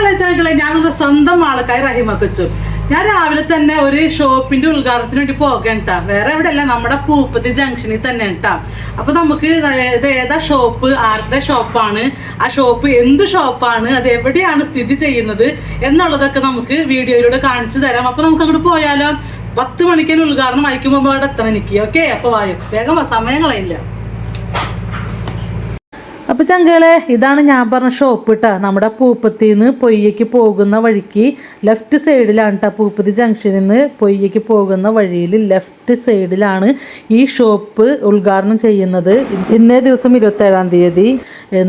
Hello ഞാൻ നമ്മുടെ സ്വന്തം ആൾക്കാർ റഹിമക്കച്ചു ഞാൻ രാവിലെ തന്നെ ഒരു ഷോപ്പിന്റെ ഉദ്ഘാടനത്തിന് വേണ്ടി പോകണ്ട വേറെ എവിടെയല്ല നമ്മുടെ പൂപ്പത്തി ജംഗ്ഷനിൽ തന്നെ കേട്ടാ അപ്പൊ നമുക്ക് ഇത് ഏതാ ഷോപ്പ്? ആരുടെ ഷോപ്പാണ്? ആ ഷോപ്പ് എന്ത് ഷോപ്പാണ്? അത് എവിടെയാണ് സ്ഥിതി ചെയ്യുന്നത്? എന്നുള്ളതൊക്കെ നമുക്ക് വീഡിയോയിലൂടെ കാണിച്ചു തരാം. അപ്പൊ നമുക്ക് അങ്ങോട്ട് പോയാലോ? പത്ത് മണിക്കാണ് ഉദ്ഘാടനം അയക്കുമ്പോൾ എത്ര എനിക്ക്. ഓക്കെ അപ്പൊ വായു. വേഗം സമയം അപ്പോൾ ചങ്കളെ ഇതാണ് ഞാൻ പറഞ്ഞ ഷോപ്പ് കേട്ടോ നമ്മുടെ പൂപ്പത്തിന്ന് നിന്ന് പൊയ്യയ്ക്ക് പോകുന്ന വഴിക്ക് ലെഫ്റ്റ് സൈഡിലാണ് കേട്ടോ പൂപ്പത്തി ജംഗ്ഷനിൽ നിന്ന് പൊയ്യയ്ക്ക് പോകുന്ന വഴിയിൽ ലെഫ്റ്റ് സൈഡിലാണ് ഈ ഷോപ്പ് ഉദ്ഘാടനം ചെയ്യുന്നത്. ഇന്നേ ദിവസം ഇരുപത്തേഴാം തീയതി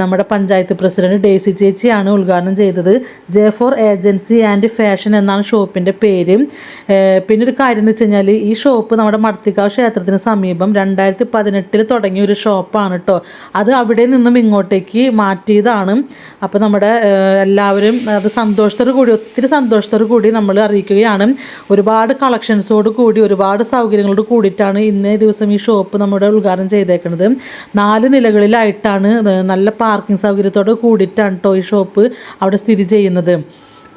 നമ്മുടെ പഞ്ചായത്ത് പ്രസിഡന്റ് ഡേസി ചേച്ചിയാണ് ഉദ്ഘാടനം ചെയ്തത്. J four agency and fashion എന്നാണ് ഷോപ്പിന്റെ പേര്. പിന്നെ ഒരു കാര്യം എന്ന് വെച്ച് കഴിഞ്ഞാൽ ഈ ഷോപ്പ് നമ്മുടെ മടത്തിക്കാവ് ക്ഷേത്രത്തിന് സമീപം രണ്ടായിരത്തി പതിനെട്ടിൽ തുടങ്ങിയ ഒരു ഷോപ്പാണ് കേട്ടോ അത് അവിടെ നിന്നും ഇങ്ങോട്ടേക്ക് മാറ്റിയതാണ്. അപ്പോൾ നമ്മുടെ എല്ലാവരും അത് സന്തോഷത്തോടു കൂടി ഒത്തിരി സന്തോഷത്തോടു കൂടി നമ്മൾ അറിയിക്കുകയാണ്. ഒരുപാട് കളക്ഷൻസോട് കൂടി ഒരുപാട് സൗകര്യങ്ങളോട് കൂടിയിട്ടാണ് ഇന്നേ ദിവസം ഈ ഷോപ്പ് നമ്മുടെ ഉദ്ഘാടനം ചെയ്തേക്കുന്നത് നാല് നിലകളിലായിട്ടാണ് നല്ല പാർക്കിംഗ് സൗകര്യത്തോട് കൂടിയിട്ടാണ് കേട്ടോ ഈ ഷോപ്പ് അവിടെ സ്ഥിതി ചെയ്യുന്നത്.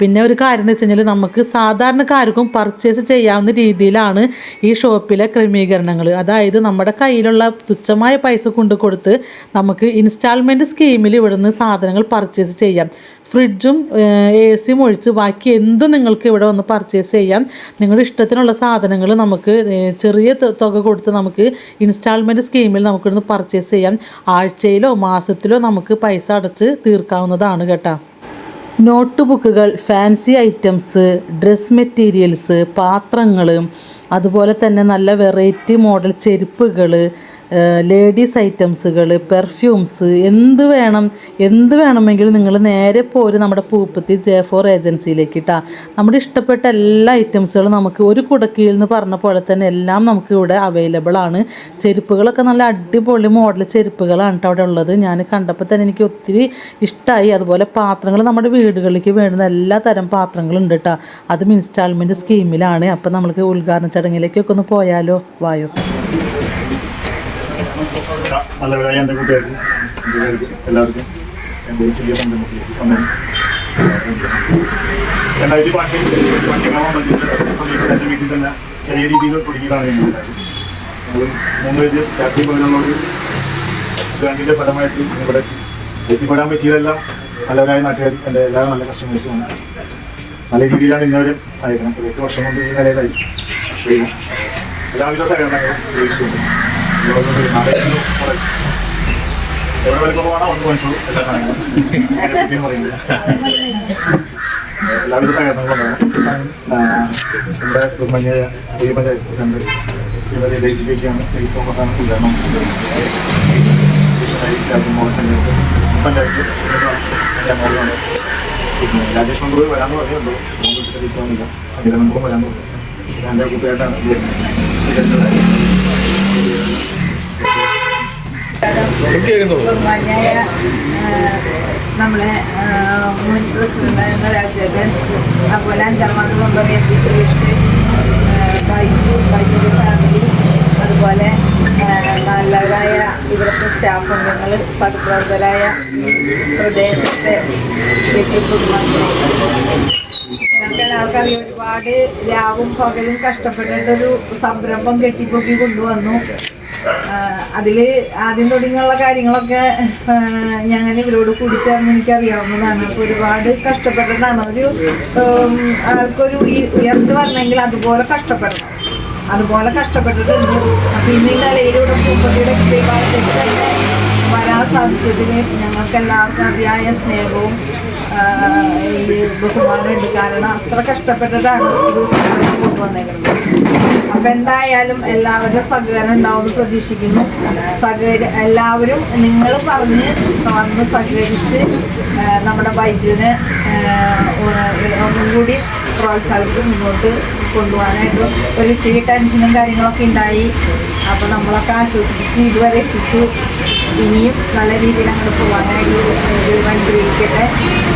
പിന്നെ ഒരു കാര്യം എന്ന് വെച്ച് കഴിഞ്ഞാൽ നമുക്ക് സാധാരണക്കാർക്കും പർച്ചേസ് ചെയ്യാവുന്ന രീതിയിലാണ് ഈ ഷോപ്പിലെ ക്രമീകരണങ്ങൾ അതായത് നമ്മുടെ കയ്യിലുള്ള തുച്ഛമായ പൈസ കൊണ്ട് കൊടുത്ത് നമുക്ക് ഇൻസ്റ്റാൾമെന്റ് സ്കീമിൽ ഇവിടുന്ന് സാധനങ്ങൾ പർച്ചേസ് ചെയ്യാം. ഫ്രിഡ്ജും എ സിയും ഒഴിച്ച് ബാക്കി എന്തും നിങ്ങൾക്ക് ഇവിടെ വന്ന് പർച്ചേസ് ചെയ്യാം. നിങ്ങളുടെ ഇഷ്ടത്തിനുള്ള സാധനങ്ങൾ നമുക്ക് ചെറിയ തുക കൊടുത്ത് നമുക്ക് ഇൻസ്റ്റാൾമെന്റ് സ്കീമിൽ നമുക്കിവിടുന്ന് പർച്ചേസ് ചെയ്യാം. ആഴ്ചയിലോ മാസത്തിലോ നമുക്ക് പൈസ അടച്ച് തീർക്കാവുന്നതാണ് കേട്ടോ. നോട്ട് ബുക്കുകൾ ഫാൻസി ഐറ്റംസ് ഡ്രസ് മെറ്റീരിയൽസ് പാത്രങ്ങൾ അതുപോലെ തന്നെ നല്ല വെറൈറ്റി മോഡൽ ചെരുപ്പുകൾ ലേഡീസ് ഐറ്റംസുകൾ പെർഫ്യൂംസ് എന്ത് വേണം എന്ത് വേണമെങ്കിലും നിങ്ങൾ നേരെ പോര് നമ്മുടെ പൂപ്പത്തി ജെ ഫോർ ഏജൻസിയിലേക്ക് ഇട്ടാ. നമ്മുടെ ഇഷ്ടപ്പെട്ട എല്ലാ ഐറ്റംസുകളും നമുക്ക് ഒരു കുടക്കിയിൽ എന്ന് പറഞ്ഞ പോലെ തന്നെ എല്ലാം നമുക്ക് ഇവിടെ അവൈലബിൾ ആണ്. ചെരുപ്പുകളൊക്കെ നല്ല അടിപൊളി മോഡൽ ചെരുപ്പുകളാണ് കേട്ടോ അവിടെ ഉള്ളത്. ഞാൻ കണ്ടപ്പോൾ തന്നെ എനിക്ക് ഒത്തിരി ഇഷ്ടമായി അതുപോലെ പാത്രങ്ങൾ നമ്മുടെ വീടുകളിലേക്ക് വേണ്ടുന്ന എല്ലാ തരം പാത്രങ്ങളും ഉണ്ട് കേട്ടോ അതും ഇൻസ്റ്റാൾമെന്റ് സ്കീമിലാണ് അപ്പം നമ്മൾക്ക് ഉദ്ഘാടന ചടങ്ങിലേക്കൊക്കെ ഒന്ന് പോയാലോ? വായോ. നല്ലവരായ എന്റെ കൂട്ടുകാർക്ക് എല്ലാവർക്കും എന്റെ ചെറിയ സംരംഭത്തിലേക്ക് വന്നു. രണ്ടായിരത്തി പാട്ടിൽ പഞ്ചായത്ത് സമീപം എന്റെ വീട്ടിൽ തന്നെ ചെറിയ രീതിയിൽ തുടങ്ങിയതാണ് ഞങ്ങൾ ഞങ്ങൾ മൂന്ന് പേര് രാത്രി പകലുള്ളവർ ബാങ്കിന്റെ ഫലമായിട്ട് ഇവിടെ എത്തിപ്പെടാൻ പറ്റിയതെല്ലാം നല്ലവരായ നാട്ടുകാർ എന്റെ എല്ലാ നല്ല കസ്റ്റമേഴ്സുമാണ് നല്ല രീതിയിലാണ് ഇന്നവരും അയക്കണം എട്ട് വർഷം കൊണ്ട് ഈ നിലയിലായി. എല്ലാവിധ സഹകരണങ്ങളും പ്രതീക്ഷിക്കുന്നു എല്ലാവിധ സഹകരണങ്ങളും നമ്മുടെ പുതിയ പഞ്ചായത്ത് പ്രസിഡന്റ് ശ്രീമതി ഡേസി ചേച്ചിയാണ് ഡേസി തോമസാണ് ഉദ്ഘാടനം പഞ്ചായത്ത് പ്രസിഡന്റാണ് പിന്നെ രാജേഷ് മന്ത്രി വരാമെന്ന് പറഞ്ഞുള്ളൂ മൂന്ന് ദിവസത്തെ തിരിച്ചൊന്നുമില്ല അങ്ങനെ നമുക്ക് വരാൻ പറഞ്ഞു എന്റെ കൂട്ടുകാരാണ് ബഹുമാന്യായ നമ്മളെ നമ്മുടെ മുൻ പ്രസിഡന്റായിരുന്ന രാജേട്ടൻ അതുപോലെ അഞ്ചാം ward member M P Suresh Baiju family അതുപോലെ നല്ലതായ ഇവിടുത്തെ സ്റ്റാഫ് അംഗങ്ങൾ സഹപ്രവർത്തകരായ പ്രദേശത്തെ വ്യക്തിത്വങ്ങൾ ഞങ്ങൾക്ക് എല്ലാവർക്കും അറിയാം ഒരുപാട് രാവും പകലും കഷ്ടപ്പെടേണ്ട ഒരു സംരംഭം കെട്ടിപ്പൊക്കി കൊണ്ടുവന്നു. അതിൽ ആദ്യം തുടങ്ങിയുള്ള കാര്യങ്ങളൊക്കെ ഞങ്ങൾ ഇവരോട് കൂടിച്ചേർന്ന് എനിക്കറിയാവുന്നതാണ്. അപ്പോൾ ഒരുപാട് കഷ്ടപ്പെട്ടതാണ് ഒരു ആൾക്കൊരു ഉയർച്ച വരണമെങ്കിൽ അതുപോലെ കഷ്ടപ്പെടണം. അതുപോലെ കഷ്ടപ്പെട്ടിട്ടുണ്ട്. അപ്പം ഇന്ന് ഈ നിലയിലൂടെ തന്നെ വരാൻ സാധിച്ചതിന് ഞങ്ങൾക്ക് എല്ലാവർക്കും അതിയായ സ്നേഹവും ഈ ബഹുമാനമുണ്ട് കാരണം അത്ര കഷ്ടപ്പെട്ടിട്ടാണ് ഒരു സംരംഭം കൊണ്ടുവന്നേക്കുന്നത്. അപ്പം എന്തായാലും എല്ലാവരുടെ സഹകരണം ഉണ്ടാവുമെന്ന് പ്രതീക്ഷിക്കുന്നു. സഹകരി എല്ലാവരും നിങ്ങൾ പറഞ്ഞ് വന്ന് സഹകരിച്ച് നമ്മുടെ ബൈജുവിനെ ഒന്നും കൂടി പ്രോത്സാഹിച്ച് മുന്നോട്ട് കൊണ്ടുപോകാനായിട്ട് ഒരു ഇത്തിരി ടെൻഷനും കാര്യങ്ങളൊക്കെ ഉണ്ടായി. അപ്പോൾ നമ്മളൊക്കെ ആശ്വസിപ്പിച്ച് ഇതുവരെ എത്തിച്ചു. ഇനിയും നല്ല രീതിയിൽ അങ്ങോട്ട് പോകാനായിട്ട് ദൈവം അനുഗ്രഹിക്കട്ടെ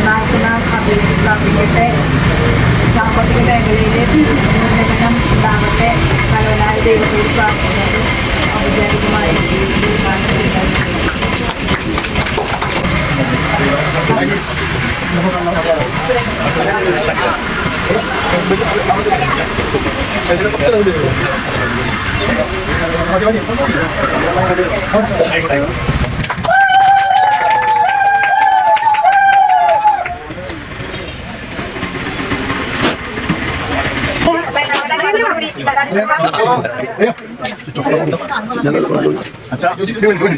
നാൾക്ക് നാം അഭിവൃദ്ധി പ്രാപിക്കട്ടെ സാമ്പത്തിക മേഖലയിൽ ഉന്നമനം ഉണ്ടാകട്ടെ നല്ലവനായ ദൈവത്തോട് പ്രാർത്ഥിക്കുന്നത് ഔപചാരികമായി 제대로 깜짝이야. 아니, 아니, 아니. 자, 이건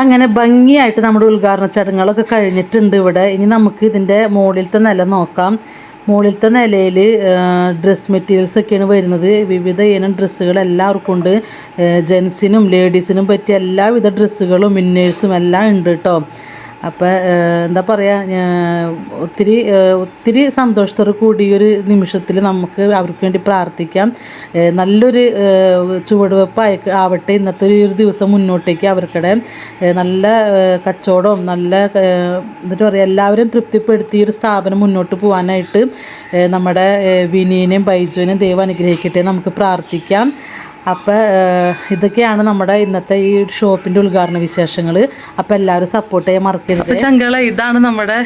അങ്ങനെ ഭംഗിയായിട്ട് നമ്മുടെ ഉദ്ഘാടന ചടങ്ങുകളൊക്കെ കഴിഞ്ഞിട്ടുണ്ട് ഇവിടെ. ഇനി നമുക്ക് ഇതിന്റെ മുകളിലത്തെ നില നോക്കാം. മുകളിലത്തെ നിലയിൽ ഡ്രസ് മെറ്റീരിയൽസ് ഒക്കെയാണ് വരുന്നത്. വിവിധ ഇനം ഡ്രസ്സുകൾ എല്ലാവർക്കും ഉണ്ട്. ജെൻസിനും ലേഡീസിനും പറ്റിയ എല്ലാവിധ ഡ്രസ്സുകളും ഇന്നേഴ്സും എല്ലാം ഉണ്ട് കേട്ടോ അപ്പോൾ എന്താ പറയുക ഒത്തിരി ഒത്തിരി സന്തോഷത്തോടു കൂടി ഒരു നിമിഷത്തിൽ നമുക്ക് അവർക്ക് വേണ്ടി പ്രാർത്ഥിക്കാം. നല്ലൊരു ചുവടുവെപ്പ് ആവട്ടെ ഇന്നത്തെ ഒരു ദിവസം മുന്നോട്ടേക്ക് അവർക്കിടെ നല്ല കച്ചവടവും നല്ല എന്നിട്ട് പറയുക എല്ലാവരും തൃപ്തിപ്പെടുത്തി ഒരു സ്ഥാപനം മുന്നോട്ട് പോകാനായിട്ട് നമ്മുടെ വിനീനെയും ബൈജുവിനെയും ദൈവം അനുഗ്രഹിക്കട്ടെ നമുക്ക് പ്രാർത്ഥിക്കാം. അപ്പോൾ ഇതൊക്കെയാണ് നമ്മുടെ ഇന്നത്തെ ഈ ഷോപ്പിന്റെ ഉദ്ഘാടന വിശേഷങ്ങൾ അപ്പോൾ എല്ലാവരും സപ്പോർട്ട് ചെയ്യാൻ മറക്കരുത്. ചങ്കള ഇതാണ് നമ്മുടെ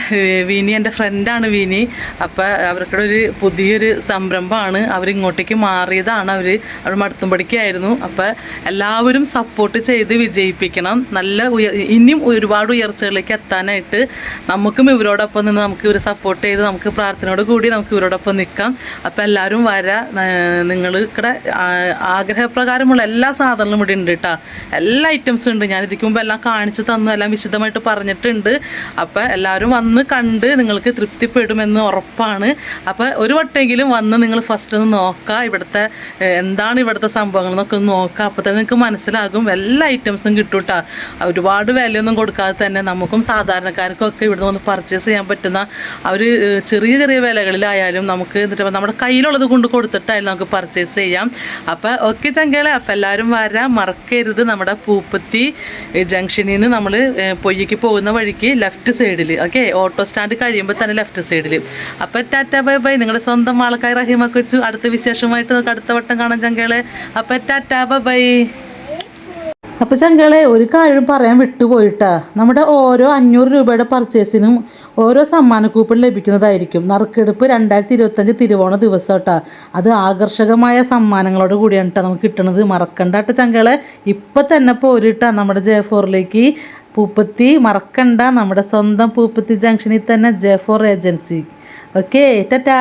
വിനി എന്റെ ഫ്രണ്ടാണ് വിനി. അപ്പോൾ അവർക്കുടെ ഒരു പുതിയൊരു സംരംഭമാണ്. അവർ ഇങ്ങോട്ടേക്ക് മാറിയതാണ് അവർ അവർ മടുത്തുംപടിക്കായിരുന്നു. അപ്പോൾ എല്ലാവരും സപ്പോർട്ട് ചെയ്ത് വിജയിപ്പിക്കണം. നല്ല ഉയ ഇനിയും ഒരുപാട് ഉയർച്ചകളിലേക്ക് എത്താനായിട്ട് നമുക്കും ഇവരോടൊപ്പം നിന്ന് നമുക്ക് ഇവരെ സപ്പോർട്ട് ചെയ്ത് നമുക്ക് പ്രാർത്ഥനയോട് കൂടി നമുക്ക് ഇവരോടൊപ്പം നിൽക്കാം. അപ്പോൾ എല്ലാവരും വരാ നിങ്ങൾക്കിടെ ആഗ്രഹപ്രകാരമുള്ള എല്ലാ സാധനങ്ങളും ഇവിടെ ഉണ്ട് കേട്ടോ എല്ലാ ഐറ്റംസും ഉണ്ട്. ഞാൻ ഇതിക്ക് മുമ്പ് എല്ലാം കാണിച്ച് തന്നു എല്ലാം വിശദമായിട്ട് പറഞ്ഞിട്ടുണ്ട്. അപ്പോൾ എല്ലാവരും വന്ന് കണ്ട് നിങ്ങൾക്ക് തൃപ്തിപ്പെടുമെന്ന് ഉറപ്പാണ്. അപ്പോൾ ഒരു വട്ടമെങ്കിലും വന്ന് നിങ്ങൾ ഫസ്റ്റ് ഒന്ന് നോക്കുക ഇവിടുത്തെ എന്താണ് ഇവിടുത്തെ സംഭവങ്ങൾ എന്നൊക്കെ ഒന്ന് നോക്കുക അപ്പോൾ തന്നെ നിങ്ങൾക്ക് മനസ്സിലാകും. എല്ലാ ഐറ്റംസും കിട്ടും കേട്ടോ ഒരുപാട് വിലയൊന്നും കൊടുക്കാതെ തന്നെ നമുക്കും സാധാരണക്കാർക്കും ഒക്കെ ഇവിടുന്ന് വന്ന് പർച്ചേസ് ചെയ്യാൻ പറ്റുന്ന ഒരു ചെറിയ ചെറിയ വിലകളിലായാലും നമുക്ക് എന്നിട്ട് നമ്മുടെ കയ്യിലുള്ളത് കൊണ്ട് കൊടുത്തിട്ടായാലും നമുക്ക് പർച്ചേസ് ചെയ്യാം. അപ്പോൾ ഓക്കെ ചങ്കകളെ അപ്പം എല്ലാവരും വരാൻ മറക്കരുത് നമ്മുടെ പൂപ്പത്തി ജംഗ്ഷനിൽ നിന്ന് നമ്മൾ പൊയ്യക്ക് പോകുന്ന വഴിക്ക് ലെഫ്റ്റ് സൈഡിൽ ഓക്കെ? ഓട്ടോ സ്റ്റാൻഡ് കഴിയുമ്പോൾ തന്നെ ലെഫ്റ്റ് സൈഡിൽ അപ്പോൾ ടാറ്റ ബൈ ബൈ. നിങ്ങളുടെ സ്വന്തം ആൾക്കാർ റഹിമൊക്കെ വെച്ചു അടുത്ത വിശേഷമായിട്ട് നമുക്ക് അടുത്ത വട്ടം കാണാം ചങ്കകളെ അപ്പോൾ ടാറ്റ ബൈ. അപ്പോൾ ചങ്കളെ ഒരു കാര്യം പറയാൻ വിട്ടുപോയിട്ടാ. നമ്മുടെ ഓരോ അഞ്ഞൂറ് രൂപയുടെ പർച്ചേസിനും ഓരോ സമ്മാന കൂപ്പൺ ലഭിക്കുന്നതായിരിക്കും. നറുക്കെടുപ്പ് രണ്ടായിരത്തി ഇരുപത്തഞ്ച് തിരുവോണ ദിവസം കേട്ടാ അത് ആകർഷകമായ സമ്മാനങ്ങളോട് കൂടിയാണ് കേട്ടോ നമുക്ക് കിട്ടണത്. മറക്കണ്ട കേട്ടോ ചങ്കളെ. ഇപ്പം തന്നെ പോരിട്ടാ നമ്മുടെ ജെ ഫോറിലേക്ക്. പൂപ്പത്തി മറക്കണ്ട. നമ്മുടെ സ്വന്തം പൂപ്പത്തി ജംഗ്ഷനിൽ തന്നെ J four agency. Okay tata.